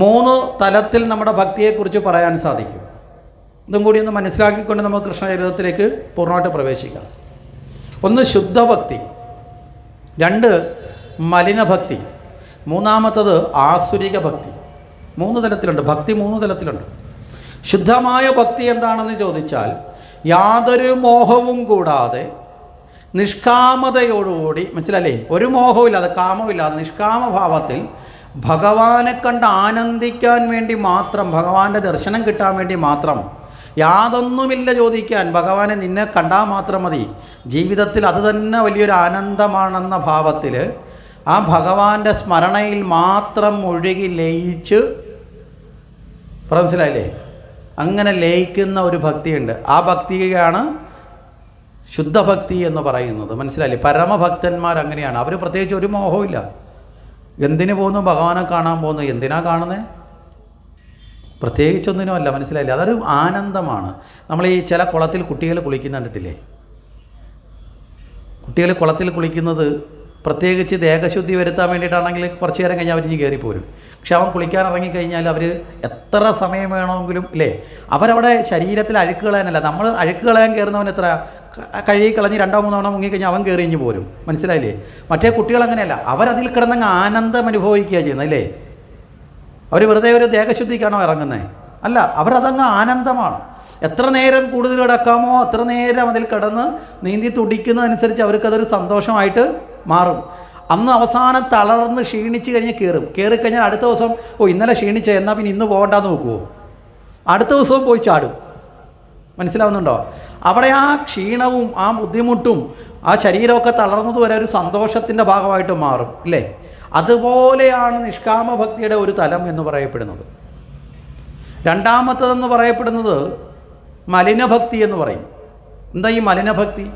മൂന്ന് തലത്തിൽ നമ്മുടെ ഭക്തിയെക്കുറിച്ച് പറയാൻ സാധിക്കും. ഇതും കൂടി ഒന്ന് മനസ്സിലാക്കിക്കൊണ്ട് നമുക്ക് കൃഷ്ണചരിതത്തിലേക്ക് പൂർണമായിട്ട് പ്രവേശിക്കാം. ഒന്ന് ശുദ്ധഭക്തി രണ്ട് മലിനഭക്തി മൂന്നാമത്തത് ആസുരിക ഭക്തി മൂന്ന് തലത്തിലുണ്ട് ഭക്തി മൂന്ന് തലത്തിലുണ്ട്. ശുദ്ധമായ ഭക്തി എന്താണെന്ന് ചോദിച്ചാൽ യാതൊരു മോഹവും കൂടാതെ നിഷ്കാമതയോടുകൂടി മനസ്സിലല്ലേ ഒരു മോഹമില്ലാതെ കാമമില്ലാതെ നിഷ്കാമഭാവത്തിൽ ഭഗവാനെ കണ്ട് ആനന്ദിക്കാൻ വേണ്ടി മാത്രം ഭഗവാന്റെ ദർശനം കിട്ടാൻ വേണ്ടി മാത്രം യാതൊന്നുമില്ല ചോദിക്കാൻ ഭഗവാനെ നിന്നെ കണ്ടാൽ മാത്രം മതി. ജീവിതത്തിൽ അത് തന്നെ വലിയൊരു ആനന്ദമാണെന്ന ഭാവത്തിൽ ആ ഭഗവാന്റെ സ്മരണയിൽ മാത്രം ഒഴുകി ലയിച്ച് മനസ്സിലായില്ലേ? അങ്ങനെ ലയിക്കുന്ന ഒരു ഭക്തിയുണ്ട്. ആ ഭക്തിയാണ് ശുദ്ധഭക്തി എന്ന് പറയുന്നത്. മനസ്സിലായില്ലേ? പരമഭക്തന്മാർ അങ്ങനെയാണ് അവർ പ്രത്യേകിച്ച് ഒരു മോഹവും എന്തിനു പോകുന്നു? ഭഗവാനെ കാണാൻ പോകുന്നു. എന്തിനാ കാണുന്നത് പ്രത്യേകിച്ചൊന്നിനുമല്ല മനസ്സിലായില്ല? അതൊരു ആനന്ദമാണ്. നമ്മൾ ഈ ചില കുളത്തിൽ കുട്ടികൾ കുളിക്കുന്ന കണ്ടിട്ടില്ലേ കുട്ടികൾ കുളത്തിൽ കുളിക്കുന്നത് പ്രത്യേകിച്ച് ദേഹശുദ്ധി വരുത്താൻ വേണ്ടിയിട്ടാണെങ്കിൽ കുറച്ച് നേരം കഴിഞ്ഞാൽ അവരിഞ്ഞ് കയറിപ്പോരും. പക്ഷെ അവൻ കുളിക്കാൻ ഇറങ്ങിക്കഴിഞ്ഞാൽ അവർ എത്ര സമയം വേണമെങ്കിലും ഇല്ലേ? അവരവിടെ ശരീരത്തിൽ അഴുക്ക് കളയാനല്ല നമ്മൾ അഴുക്ക് കളയാൻ കയറുന്നവൻ എത്ര? കഴുകി കളഞ്ഞ് രണ്ടോ മൂന്നോ തവണ മുങ്ങിക്കഴിഞ്ഞാൽ അവൻ കയറി ഇഞ്ഞ് പോരും. മനസ്സിലായില്ലേ? മറ്റേ കുട്ടികൾ അങ്ങനെയല്ല. അവരതിൽ കിടന്നങ്ങ് ആനന്ദം അനുഭവിക്കുക ചെയ്യുന്നത് അല്ലേ? അവർ വെറുതെ ഒരു ദേഹശുദ്ധിക്കാണോ ഇറങ്ങുന്നത് അല്ല അവരതങ്ങ് ആനന്ദമാണ്. എത്ര നേരം കൂടുതൽ കിടക്കാമോ അത്ര നേരം അതിൽ കിടന്ന് നീന്തി തുടിക്കുന്നതനുസരിച്ച് അവർക്കതൊരു സന്തോഷമായിട്ട് മാറും. അന്ന് അവസാനം തളർന്ന് ക്ഷീണിച്ച് കഴിഞ്ഞ് കയറും കയറിക്കഴിഞ്ഞാൽ അടുത്ത ദിവസം ഓ ഇന്നലെ ക്ഷീണിച്ച എന്നാൽ പിന്നെ ഇന്ന് പോകണ്ടെന്ന് നോക്കുമോ അടുത്ത ദിവസവും പോയി ചാടും. മനസ്സിലാവുന്നുണ്ടോ? അവിടെ ആ ക്ഷീണവും ആ ബുദ്ധിമുട്ടും ആ ശരീരമൊക്കെ തളർന്നത് വരെ ഒരു സന്തോഷത്തിന്റെ ഭാഗമായിട്ട് മാറും ഇല്ലേ? അതുപോലെയാണ് നിഷ്കാമ ഭക്തിയുടെ ഒരു തലം എന്ന് പറയപ്പെടുന്നത്. രണ്ടാമത്തതെന്ന് പറയപ്പെടുന്നത് മലിനഭക്തി എന്ന് പറയും. എന്താ ഈ മലിനഭക്തി?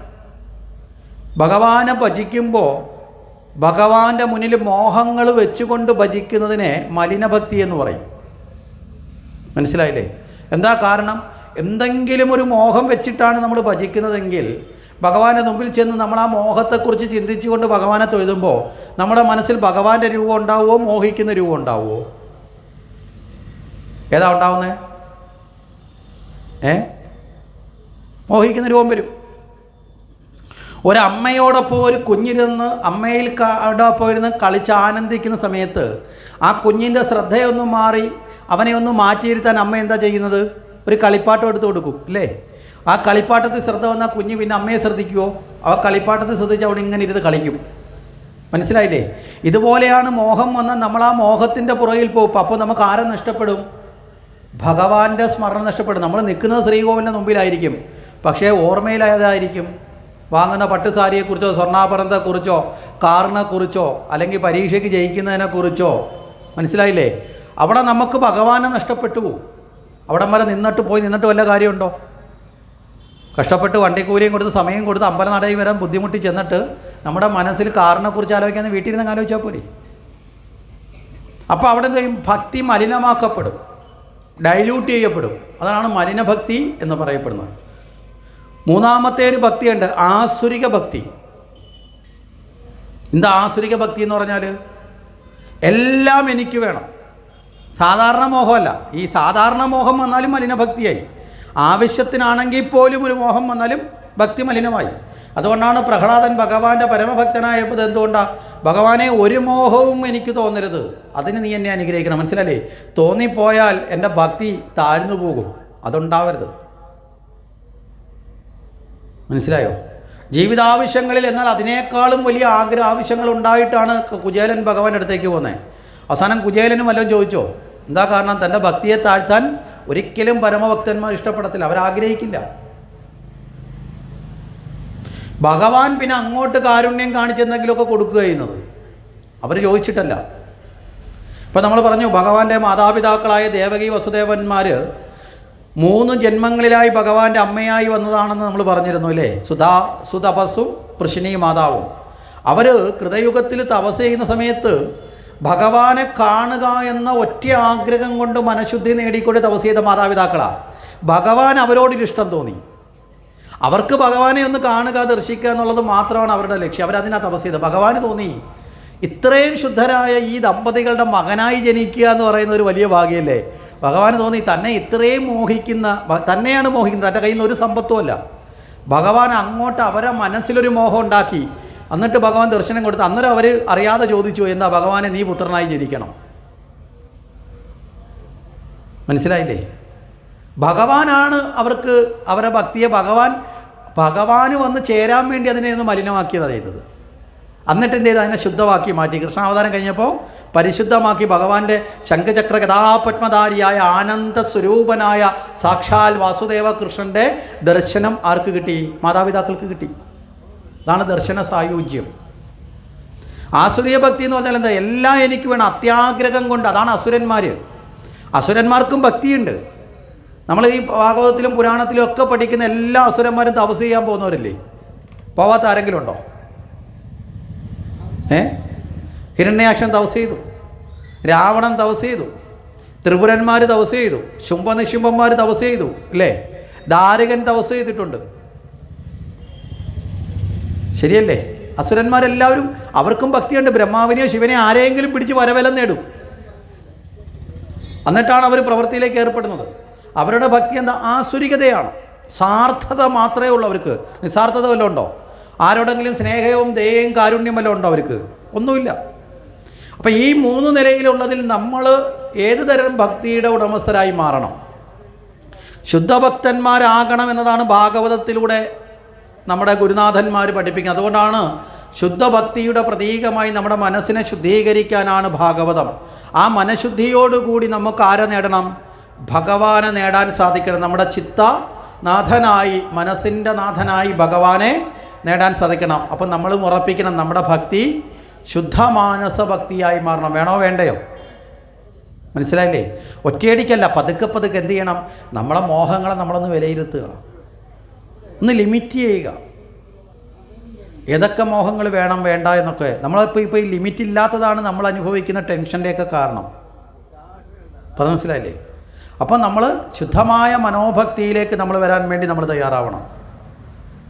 ഭഗവാനെ ഭജിക്കുമ്പോൾ ഭഗവാന്റെ മുന്നിൽ മോഹങ്ങൾ വെച്ചുകൊണ്ട് ഭജിക്കുന്നതിനെ മലിനഭക്തി എന്ന് പറയും. മനസ്സിലായില്ലേ? എന്താ കാരണം? എന്തെങ്കിലും ഒരു മോഹം വെച്ചിട്ടാണ് നമ്മൾ ഭജിക്കുന്നതെങ്കിൽ ഭഗവാന്റെ മുമ്പിൽ ചെന്ന് നമ്മൾ ആ മോഹത്തെക്കുറിച്ച് ചിന്തിച്ചുകൊണ്ട് ഭഗവാനെ തൊഴുതുമ്പോൾ നമ്മുടെ മനസ്സിൽ ഭഗവാന്റെ രൂപം ഉണ്ടാവുമോ മോഹിക്കുന്ന രൂപം ഉണ്ടാവുമോ ഏതാ ഉണ്ടാവുന്നത് ഏ? മോഹിക്കുന്ന രൂപം വരും. ഒരമ്മയോടൊപ്പം ഒരു കുഞ്ഞിരുന്ന് അമ്മയിൽ ോടൊപ്പം ഇരുന്ന് കളിച്ച് ആനന്ദിക്കുന്ന സമയത്ത് ആ കുഞ്ഞിന്റെ ശ്രദ്ധയൊന്നും മാറി അവനെ ഒന്ന് മാറ്റിയിരുത്താൻ അമ്മ എന്താ ചെയ്യുന്നത്? ഒരു കളിപ്പാട്ടം എടുത്ത് കൊടുക്കും അല്ലേ? ആ കളിപ്പാട്ടത്തിൽ ശ്രദ്ധ വന്നാൽ കുഞ്ഞ് പിന്നെ അമ്മയെ ശ്രദ്ധിക്കുമോ ആ കളിപ്പാട്ടത്തിൽ ശ്രദ്ധിച്ച് അവിടെ ഇങ്ങനെ ഇരുന്ന് കളിക്കും. മനസ്സിലായില്ലേ? ഇതുപോലെയാണ് മോഹം വന്നാൽ നമ്മൾ ആ മോഹത്തിന്റെ പുറകിൽ പോകും അപ്പോൾ നമുക്ക് ആരെ നഷ്ടപ്പെടും? ഭഗവാന്റെ സ്മരണ നഷ്ടപ്പെടും. നമ്മൾ നിൽക്കുന്നത് ശ്രീകോവിലിന്റെ മുമ്പിലായിരിക്കും. പക്ഷേ ഓർമ്മയിലായതായിരിക്കും. വാങ്ങുന്ന പട്ടുസാരിയെക്കുറിച്ചോ സ്വർണാഭരണത്തെക്കുറിച്ചോ കാറിനെക്കുറിച്ചോ അല്ലെങ്കിൽ പരീക്ഷയ്ക്ക് ജയിക്കുന്നതിനെക്കുറിച്ചോ മനസ്സിലായില്ലേ? അവിടെ നമുക്ക് ഭഗവാനെ നഷ്ടപ്പെട്ടു. അവിടെ വരെ നിന്നിട്ട് പോയി നിന്നിട്ട് വല്ല കാര്യമുണ്ടോ? കഷ്ടപ്പെട്ട് വണ്ടിക്കൂലിയും കൊടുത്ത് സമയം കൊടുത്ത് അമ്പലനടയിൽ വരാൻ ബുദ്ധിമുട്ടി ചെന്നിട്ട് നമ്മുടെ മനസ്സിൽ കാറിനെക്കുറിച്ച് ആലോചിക്കാൻ വീട്ടിൽ നിന്ന് ആലോചിച്ചാൽ പോരെ? അപ്പോൾ അവിടെ എന്ത് ചെയ്യും? ഭക്തി മലിനമാക്കപ്പെടും. ഡൈല്യൂട്ട് ചെയ്യപ്പെടും. അതാണ് മലിനഭക്തി എന്ന് പറയപ്പെടുന്നത്. മൂന്നാമത്തെ ഒരു ഭക്തിയുണ്ട് ആസുരിക ഭക്തി. എന്താ ആസുരിക ഭക്തി എന്ന് പറഞ്ഞാൽ എല്ലാം എനിക്ക് വേണം. സാധാരണ മോഹമല്ല. ഈ സാധാരണ മോഹം വന്നാലും മലിനഭക്തിയായി. ആവശ്യത്തിനാണെങ്കിൽ പോലും ഒരു മോഹം വന്നാലും ഭക്തി മലിനമായി. അതുകൊണ്ടാണ് പ്രഹ്ലാദൻ ഭഗവാന്റെ പരമഭക്തനായപ്പോൾ എന്തുകൊണ്ടാണ് ഭഗവാനെ ഒരു മോഹവും എനിക്ക് തോന്നരുത്. അതിന് നീ എന്നെ അനുഗ്രഹിക്കണം. മനസ്സിലല്ലേ തോന്നിപ്പോയാൽ എന്റെ ഭക്തി താഴ്ന്നു പോകും. അതുണ്ടാവരുത്. മനസ്സിലായോ? ജീവിതാവശ്യങ്ങളിൽ എന്നാൽ അതിനേക്കാളും വലിയ ആഗ്രഹ ആവശ്യങ്ങൾ ഉണ്ടായിട്ടാണ് കുചേലൻ ഭഗവാന്റെ അടുത്തേക്ക് പോകുന്നത് അവസാനം കുചേലനും വല്ലതും ചോദിച്ചോ? എന്താ കാരണം? തന്റെ ഭക്തിയെ താഴ്ത്താൻ ഒരിക്കലും പരമഭക്തന്മാർ ഇഷ്ടപ്പെടത്തില്ല. അവരാഗ്രഹിക്കില്ല. ഭഗവാൻ പിന്നെ അങ്ങോട്ട് കാരുണ്യം കാണിച്ചെന്തെങ്കിലുമൊക്കെ കൊടുക്കുക ചെയ്യുന്നത്. അവർ ചോദിച്ചിട്ടല്ല. ഇപ്പം നമ്മൾ പറഞ്ഞു ഭഗവാന്റെ മാതാപിതാക്കളായ ദേവകി വസുദേവന്മാർ മൂന്ന് ജന്മങ്ങളിലായി ഭഗവാന്റെ അമ്മയായി വന്നതാണെന്ന് നമ്മൾ പറഞ്ഞിരുന്നു അല്ലേ? സുധാ സുതപസ്സും പൃശ്നി മാതാവും. അവർ കൃതയുഗത്തിൽ തപസ് ചെയ്യുന്ന സമയത്ത് ഭഗവാനെ കാണുക എന്ന ഒറ്റ ആഗ്രഹം കൊണ്ട് മനഃശുദ്ധി നേടിക്കൊണ്ട് തപസ് ചെയ്ത മാതാപിതാക്കളാണ് ഭഗവാൻ അവരോടൊരു ഇഷ്ടം തോന്നി. അവർക്ക് ഭഗവാനെ ഒന്ന് കാണുക ദർശിക്കുക എന്നുള്ളത് മാത്രമാണ് അവരുടെ ലക്ഷ്യം. അവരതിനാ തപസ് ചെയ്തത്. ഭഗവാന് തോന്നി ഇത്രയും ശുദ്ധരായ ഈ ദമ്പതികളുടെ മകനായി ജനിക്കുക എന്ന് പറയുന്ന ഒരു വലിയ ഭാഗ്യമല്ലേ ഭഗവാൻ തോന്നി തന്നെ ഇത്രയും മോഹിക്കുന്ന തന്നെയാണ് മോഹിക്കുന്നത്. തന്റെ കയ്യിൽ ഒരു സമ്പത്തുമല്ല ഭഗവാൻ അങ്ങോട്ട് അവരെ മനസ്സിലൊരു മോഹം ഉണ്ടാക്കി. എന്നിട്ട് ഭഗവാൻ ദർശനം കൊടുത്ത് അന്നേരം അവർ അറിയാതെ ചോദിച്ചു എന്താ ഭഗവാനെ നീ പുത്രനായി ജനിക്കണം? മനസ്സിലായില്ലേ? ഭഗവാനാണ് അവർക്ക് അവരുടെ ഭക്തിയെ ഭഗവാൻ ഭഗവാന് വന്ന് ചേരാൻ വേണ്ടി അതിനെ ഒന്ന് മലിനമാക്കിയതാണ് ചെയ്തത്. എന്നിട്ട് എന്ത് ചെയ്ത്? അതിനെ ശുദ്ധമാക്കി മാറ്റി. കൃഷ്ണാവതാരം കഴിഞ്ഞപ്പോൾ പരിശുദ്ധമാക്കി ഭഗവാന്റെ ശംഖചക്ര കഥാപത്മധാരിയായ ആനന്ദ സ്വരൂപനായ സാക്ഷാൽ വാസുദേവ കൃഷ്ണന്റെ ദർശനം ആർക്ക് കിട്ടി? മാതാപിതാക്കൾക്ക് കിട്ടി. അതാണ് ദർശന സായുജ്യം. ആസുരീയ ഭക്തി എന്ന് പറഞ്ഞാൽ എന്താ? എല്ലാം എനിക്ക് വേണം. അത്യാഗ്രഹം കൊണ്ട്. അതാണ് അസുരന്മാർ അസുരന്മാർക്കും ഭക്തിയുണ്ട്. നമ്മൾ ഈ ഭാഗവതത്തിലും പുരാണത്തിലും ഒക്കെ പഠിക്കുന്ന എല്ലാ അസുരന്മാരും തപസ് ചെയ്യാൻ പോകുന്നവരല്ലേ? പോവാത്ത ആരെങ്കിലും ഉണ്ടോ? ഏ? ഹിരണ്യാക്ഷൻ തപസ് ചെയ്തു. രാവണൻ തപസ് ചെയ്തു. ത്രിപുരന്മാർ തപസ് ചെയ്തു. ശുംഭനിശുംഭന്മാർ തപസ് ചെയ്തു. അല്ലേ? ദാരകൻ തപസ് ചെയ്തിട്ടുണ്ട്. ശരിയല്ലേ? അസുരന്മാരെല്ലാവരും അവർക്കും ഭക്തിയുണ്ട്. ബ്രഹ്മാവിനെയോ ശിവനെ ആരെയെങ്കിലും പിടിച്ച് വരവലം നേടും. എന്നിട്ടാണ് അവർ പ്രവൃത്തിയിലേക്ക് ഏർപ്പെടുന്നത്. അവരുടെ ഭക്തി എന്താ? ആസുരികതയാണ്. സാർത്ഥത മാത്രമേ ഉള്ളൂ അവർക്ക്. നിസ്സാർത്ഥത വല്ലതും ഉണ്ടോ? ആരോടെങ്കിലും സ്നേഹവും ദയയും കാരുണ്യം വല്ലതും ഉണ്ടോ അവർക്ക്? ഒന്നുമില്ല. അപ്പം ഈ മൂന്ന് നിലയിലുള്ളതിൽ നമ്മൾ ഏത് തരം ഭക്തിയുടെ ഉടമസ്ഥരായി മാറണം? ശുദ്ധഭക്തന്മാരാകണം എന്നതാണ് ഭാഗവതത്തിലൂടെ നമ്മുടെ ഗുരുനാഥന്മാർ പഠിപ്പിക്കുന്നത്. അതുകൊണ്ടാണ് ശുദ്ധഭക്തിയുടെ പ്രതീകമായി നമ്മുടെ മനസ്സിനെ ശുദ്ധീകരിക്കാനാണ് ഭാഗവതം. ആ മനഃശുദ്ധിയോടുകൂടി നമുക്ക് ആരെ നേടണം? ഭഗവാനെ നേടാൻ സാധിക്കണം. നമ്മുടെ ചിത്ത നാഥനായി മനസ്സിന്റെ നാഥനായി ഭഗവാനെ നേടാൻ സാധിക്കണം. അപ്പം നമ്മൾ ഉറപ്പിക്കണം നമ്മുടെ ഭക്തി ശുദ്ധമാനസ ഭക്തിയായി മാറണം. വേണോ വേണ്ടയോ? മനസ്സിലായില്ലേ? ഒറ്റയടിക്കല്ല പതുക്കെ പതുക്കെ എന്ത് ചെയ്യണം? നമ്മളെ മോഹങ്ങളെ നമ്മളൊന്ന് വിലയിരുത്തുക. ഒന്ന് ലിമിറ്റ് ചെയ്യുക. ഏതൊക്കെ മോഹങ്ങൾ വേണം വേണ്ട എന്നൊക്കെ. നമ്മളിപ്പോൾ ഇപ്പോൾ ഈ ലിമിറ്റ് ഇല്ലാത്തതാണ് നമ്മൾ അനുഭവിക്കുന്ന ടെൻഷന്റെയൊക്കെ കാരണം. അപ്പോൾ മനസ്സിലായില്ലേ? അപ്പം നമ്മൾ ശുദ്ധമായ മനോഭക്തിയിലേക്ക് നമ്മൾ വരാൻ വേണ്ടി നമ്മൾ തയ്യാറാവണം.